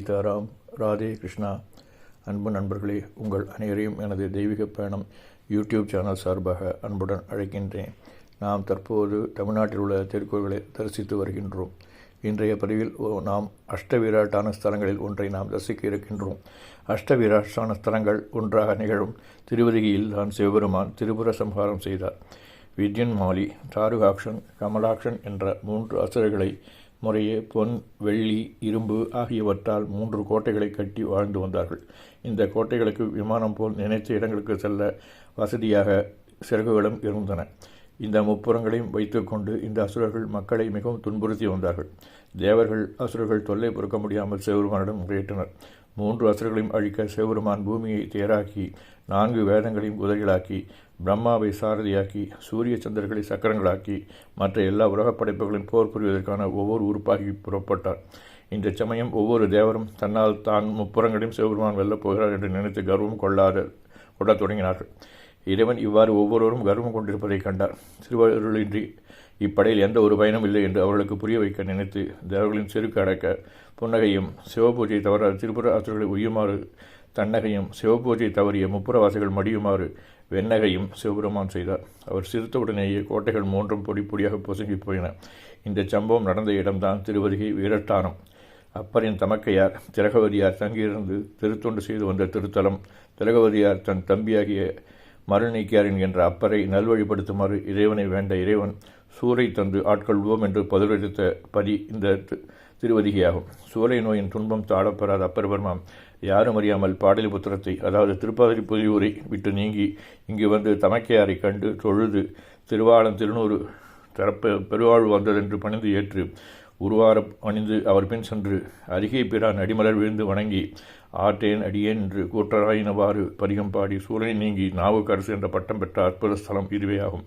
சீதாராம் ராதே கிருஷ்ணா. அன்பு நண்பர்களே உங்கள் அனைவரையும் எனது தெய்வீக பயணம் யூடியூப் சேனல் சார்பாக அன்புடன் அழைக்கின்றேன். நாம் தற்போது தமிழ்நாட்டில் உள்ள திருக்கோள்களை தரிசித்து வருகின்றோம். இன்றைய பதிவில் ஓ- நாம் அஷ்டவிராட்டான ஸ்தலங்களில் ஒன்றை நாம் தரிசிக்க இருக்கின்றோம். அஷ்டவிராட்டான ஸ்தலங்கள் ஒன்றாக நிகழும் திருவதிகையில் தான் சிவபெருமான் திரிபுர சம்ஹாரம் செய்தார். வித்யன் மாலி தாருகாக்ஷன் கமலாக்ஷன் என்ற மூன்று அசுரர்களை முறையே பொன் வெள்ளி இரும்பு ஆகியவற்றால் மூன்று கோட்டைகளை கட்டி வாழ்ந்து வந்தார்கள். இந்த கோட்டைகளுக்கு விமானம் போல் நினைத்த இடங்களுக்கு செல்ல வசதியாக சிறகுகளும் இருந்தன. இந்த முப்புறங்களையும் வைத்துக்கொண்டு இந்த அசுரர்கள் மக்களை மிகவும் துன்புறுத்தி வந்தார்கள். தேவர்கள் அசுரர்கள் தொல்லை பொறுக்க முடியாமல் சிவபெருமானிடம் முறையிட்டனர். மூன்று அசுரர்களையும் அழிக்க சிவபெருமான் பூமியை தேராக்கி நான்கு வேதங்களையும் உதவிகளாக்கி பிரம்மாவை சாரதியாக்கி சூரிய சந்திரர்களை சக்கரங்களாக்கி மற்ற எல்லா உலகப் படைப்புகளையும் போர் புரிவதற்கான ஒவ்வொரு உறுப்பாகி புறப்பட்டார். இந்த சமயம் ஒவ்வொரு தேவரும் தன்னால் தான் முப்புறங்களையும் சிவபெருமான் வெல்லப் போகிறார் என்று நினைத்து கர்வம் கொள்ளாத கொள்ளத் தொடங்கினார்கள். இறைவன் இவ்வாறு ஒவ்வொருவரும் கர்வம் கொண்டிருப்பதைக் கண்டார். சிறுவர்களின்றி இப்படையில் எந்த ஒரு பயனும் இல்லை என்று அவர்களுக்கு புரிய வைக்க நினைத்து தேவர்களின் செருக்கு அடக்க புன்னகையும் சிவபூஜையை தவற திருப்புற அசுரர்களை உய்யுமாறு தன்னகையும் சிவபூஜை தவறிய முப்புறவாசிகள் மடியுமாறு வெண்ணகையும் சிவபெருமான் செய்தார். அவர் சிரித்தவுடனேயே கோட்டைகள் மூன்றும் பொடி பொடியாக பொசுங்கி போயின. இந்த சம்பவம் நடந்த இடம்தான் திருவதிகை வீரட்டானம் அப்பரின் தமக்கையார் திலகவதியார் தங்கியிருந்து திருத்தொண்டு செய்து வந்த திருத்தலம். திலகவதியார் தன் தம்பியாகிய மருநீக்கியாரின் என்ற அப்பரை நல்வழிப்படுத்துமாறு இறைவனை வேண்ட இறைவன் சூறை தந்து ஆட்கொள்வோம் என்று பதிலளித்த பதி இந்த தி- திருவதிகையாகும் சூளை நோயின் துன்பம் தாழப்பெறாத அப்பர் பெருமான் யாரும் அறியாமல் பாடலிபுத்திரத்தை அதாவது திருப்பாதிரி புதியூரை விட்டு நீங்கி இங்கு வந்து தமக்கையாரை கண்டு தொழுது திருவாளம் திருநூறு தரப்ப பெருவாழ்வு வந்ததென்று பணிந்து ஏற்று உருவாரம் அணிந்து அவர் பின் சென்று அருகே பிறான் அடிமலர் விழுந்து வணங்கி ஆட்டேன் அடியேன் என்று கூற்றராயினவாறு பரிகம் பாடி சூழலை நீங்கி நாவுக்கரசு என்ற பட்டம் பெற்ற அற்புத ஸ்தலம் இதுவே ஆகும்.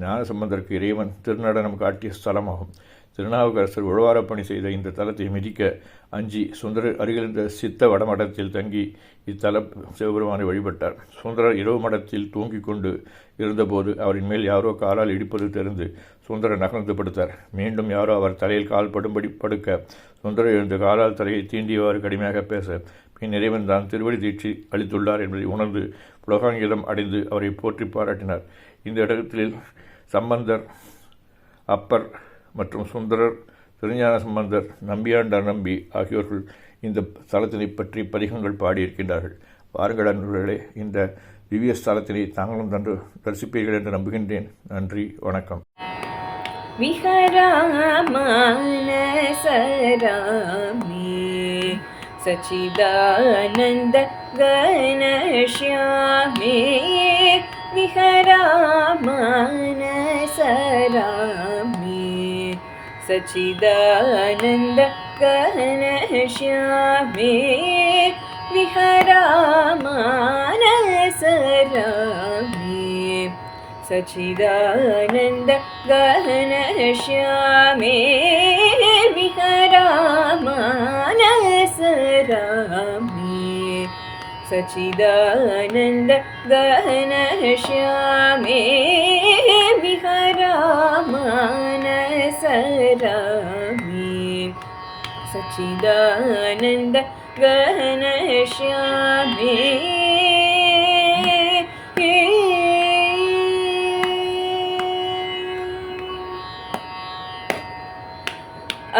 ஞானசம்பந்தருக்கு இறைவன் திருநடனம் காட்டிய ஸ்தலமாகும். திருநாவுக்கரசர் உழவாரப் பணி செய்த இந்த தலத்தை மிதிக்க அஞ்சி சுந்தரர் அருகிலிருந்த சித்த வடமடத்தில் தங்கி இத்தல சிவபெருமானை வழிபட்டார். சுந்தரர் இரவு மடத்தில் தூங்கிக் கொண்டு இருந்தபோது அவரின் மேல் யாரோ காலால் இடிப்பது தெரிந்து சுந்தரர் நகர்ந்து படுத்தார். மீண்டும் யாரோ அவர் தலையில் கால் படும்படி படுக்க சுந்தரர் எழுந்து காலால் தலையை தீண்டியவாறு கடுமையாக பேச பின் இறைவன் தான் திருவடி தீட்சி அளித்துள்ளார் என்பதை உணர்ந்து புலகாங்கிலம் அடைந்து அவரை போற்றி பாராட்டினார். இந்த இடத்தில் சம்பந்தர் அப்பர் மற்றும் சுந்தரர் திருஞான சம்பந்தர் நம்பியாண்டார் நம்பி ஆகியோர்கள் இந்த ஸ்தலத்தினை பற்றி பதிகங்கள் பாடியிருக்கின்றார்கள் வாருங்கள் அன்பர்களே இந்த திவ்ய ஸ்தலத்தினை தாங்களும் தன்று தரிசிப்பீர்கள் என்று நம்புகின்றேன் நன்றி வணக்கம் विहरामानसरामे सचिदानन्द घनश्यामे विहरामानसरामे सचिदानन्द घनश्यामे विहरामानसरामे सचिदानन्द गहनश्यामे विहरामानसरामे सचिदानन्द गहनश्यामे विहरामानसरामे सचिदानन्द गहनश्यामे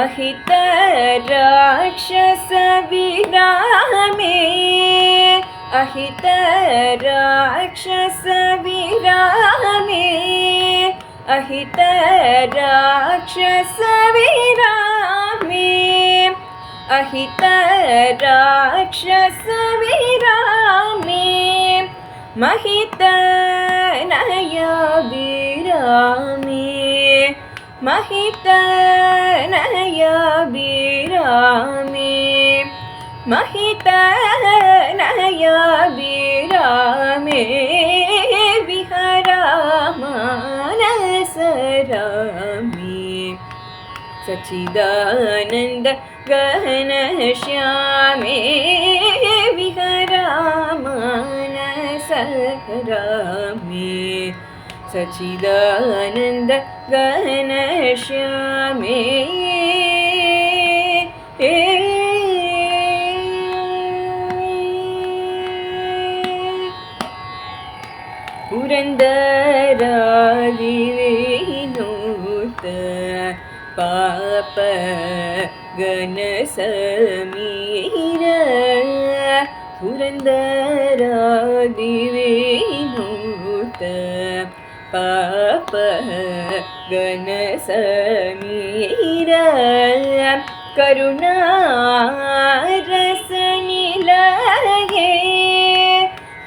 अहित राक्षस विरामे अहित राक्षस विरामे अहित राक्षस विरामे अहित राक्षस विरामे महित नय विरामे മഹിതനയ ബിരാമേ മഹിതനയ ബിരാമേ വിഹരാമാനസരാമേ. സച്ചിദാനന്ദ ഗഹന ശ്യാമേ വിഹരാമാനസരാമേ. സച്ചിദാനന്ദ ഗനശ്യാമേ പുരന്തരാദിവേനൂത്ത പാപ ഗണസമീര പുരന്തരാദിവേനൂത്ത പാപ ഗണസമീര കരുണാരസനിലയേ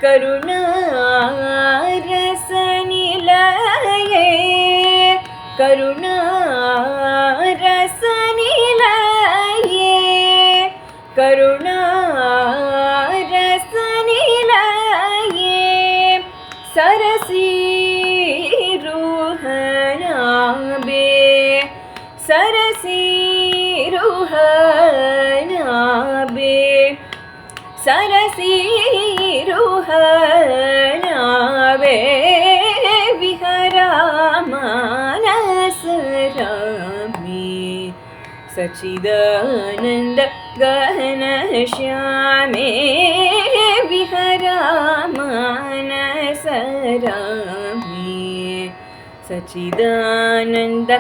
കരുണാ रुहनाबे सरसी रुहनाबे सरसी रुहनाबे विहरामानसरामे सच्चिदानन्द गहन श्यामे विहरामानसरामे सच्चिदानन्द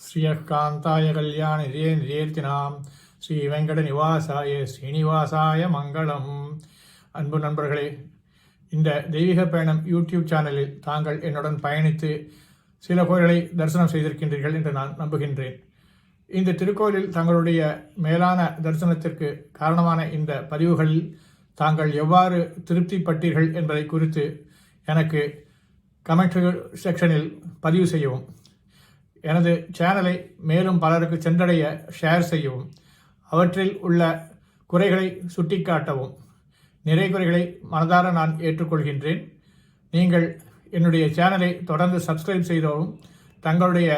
ஸ்ரீயகாந்தாய கல்யாண நிதியே நிதியேர்த்தினாம் ஸ்ரீ வெங்கட நிவாசாய ஸ்ரீனிவாசாய மங்களம். அன்பு நண்பர்களே இந்த தெய்வீக பயணம் யூடியூப் சேனலில் தாங்கள் என்னுடன் பயணித்து சில கோயில்களை தரிசனம் செய்திருக்கின்றீர்கள் என்று நான் நம்புகின்றேன். இந்த திருக்கோயிலில் தங்களுடைய மேலான தரிசனத்திற்கு காரணமான இந்த பதிவுகளில் தாங்கள் எவ்வாறு திருப்திப்பட்டீர்கள் என்பதை குறித்து எனக்கு கமெண்ட் செக்ஷனில் பதிவு செய்யவும். எனது சேனலை மேலும் பலருக்கு சென்றடைய ஷேர் செய்யவும். அவற்றில் உள்ள குறைகளை சுட்டிக்காட்டவும். நிறை குறைகளை மனதார நான் ஏற்றுக்கொள்கின்றேன். நீங்கள் என்னுடைய சேனலை தொடர்ந்து சப்ஸ்கிரைப் செய்தவும் தங்களுடைய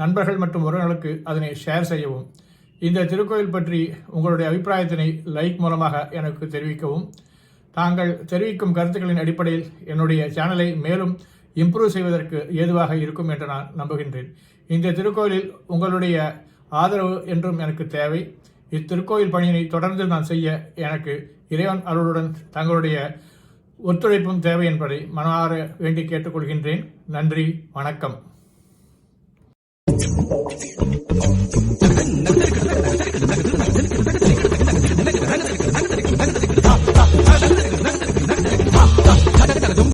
நண்பர்கள் மற்றும் உறவினர்களுக்கு அதனை ஷேர் செய்யவும். இந்த திருக்கோயில் பற்றி உங்களுடைய அபிப்பிராயத்தினை லைக் மூலமாக எனக்கு தெரிவிக்கவும். தாங்கள் தெரிவிக்கும் கருத்துக்களின் அடிப்படையில் என்னுடைய சேனலை மேலும் இம்ப்ரூவ் செய்வதற்கு ஏதுவாக இருக்கும் என்று நான் நம்புகின்றேன். இந்த திருக்கோயிலில் உங்களுடைய ஆதரவு என்றும் எனக்கு தேவை. இத்திருக்கோயில் பணியினை தொடர்ந்து நான் செய்ய எனக்கு இறைவன் அருளுடன் தங்களுடைய ஒத்துழைப்பும் தேவை என்பதை மனமாற வேண்டி கேட்டுக்கொள்கின்றேன் நன்றி வணக்கம்